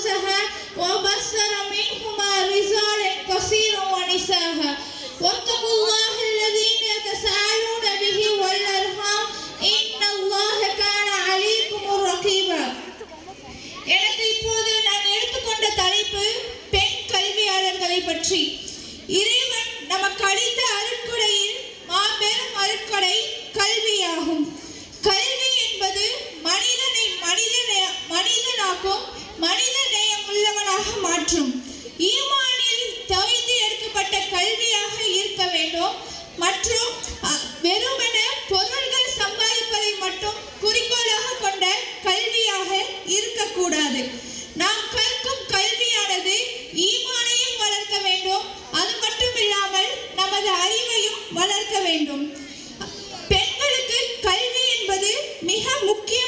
بثها وبصر منهما رجالا كثيرا ونساء واتقوا الله الذين تساءلون به والأرحام إن الله كان عليكم رقيبا எனக்கு இப்போது நான் எடுத்துக்கொண்ட தலைப்பு பெண் கல்வியாளர்களை பற்றி மற்றும் வெறுமென பொருள்கள் சம்பாதிப்பதை மட்டும் குறிக்கோளாக கொண்ட கல்வியாக இருக்கக்கூடாது. நாம் கற்கும் கல்வியானது ஈமானையும் வளர்க்க வேண்டும். அது மட்டும் இல்லாமல் நமது அறிவையும் வளர்க்க வேண்டும். பெண்களுக்கு கல்வி என்பது மிக முக்கிய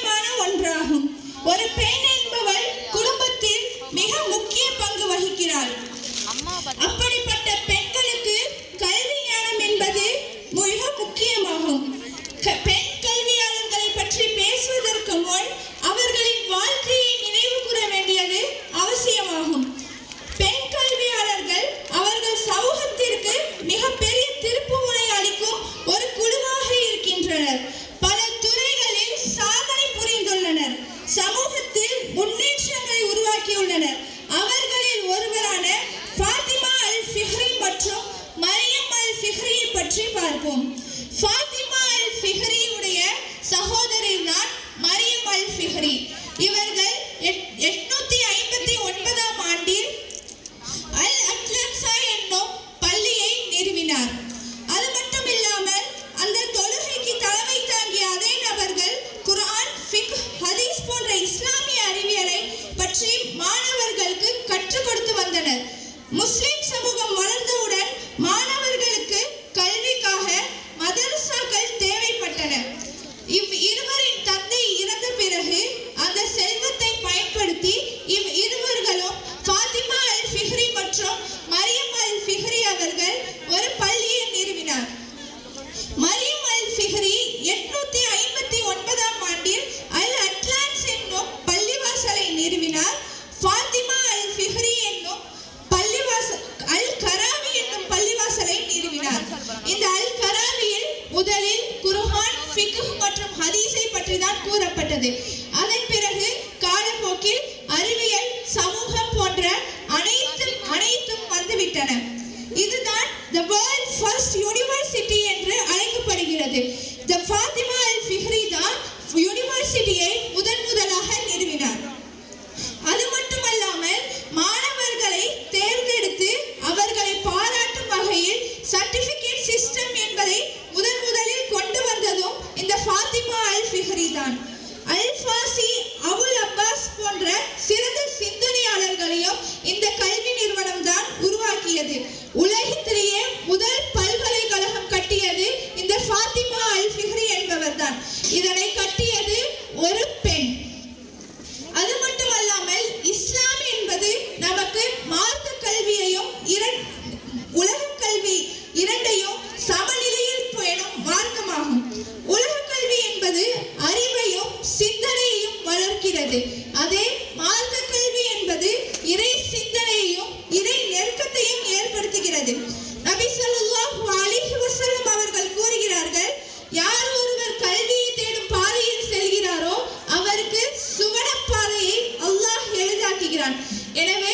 ஹதீஸை பற்றி தான் கூறப்பட்டது. அதன் பிறகு காலப்போக்கில் அறிவியல் சமூகம் போன்ற அனைத்தும் அனைத்தும் வந்துவிட்டன. இதுதான் the world first university என்று அழைக்கப்படுகிறது. The ஃபாத்திமா அல் ஃபிஹ்ரி தான் யுனிவர்சிட்டியை முதன் முதலாக நிறுவினார். அது மட்டுமல்லாமல் மாணவர்களை தேர்ந்தெடுத்து அவர்களை பாராட்டும் வகையில் சர்டிபிகேட் சிஸ்டம் என்பதை இதனை கட்டியது ஒரு பெண். அது மட்டுமல்லாமல் இஸ்லாம் என்பது நமக்கு மார்க்க கல்வியையும் உலக கல்வி இரண்டையும் சமநிலையில் பேணும் மார்க்கமாகும். உலக கல்வி என்பது அறிவையும் சிந்தனையையும் வளர்க்கிறது. இருக்கிறார் எனவே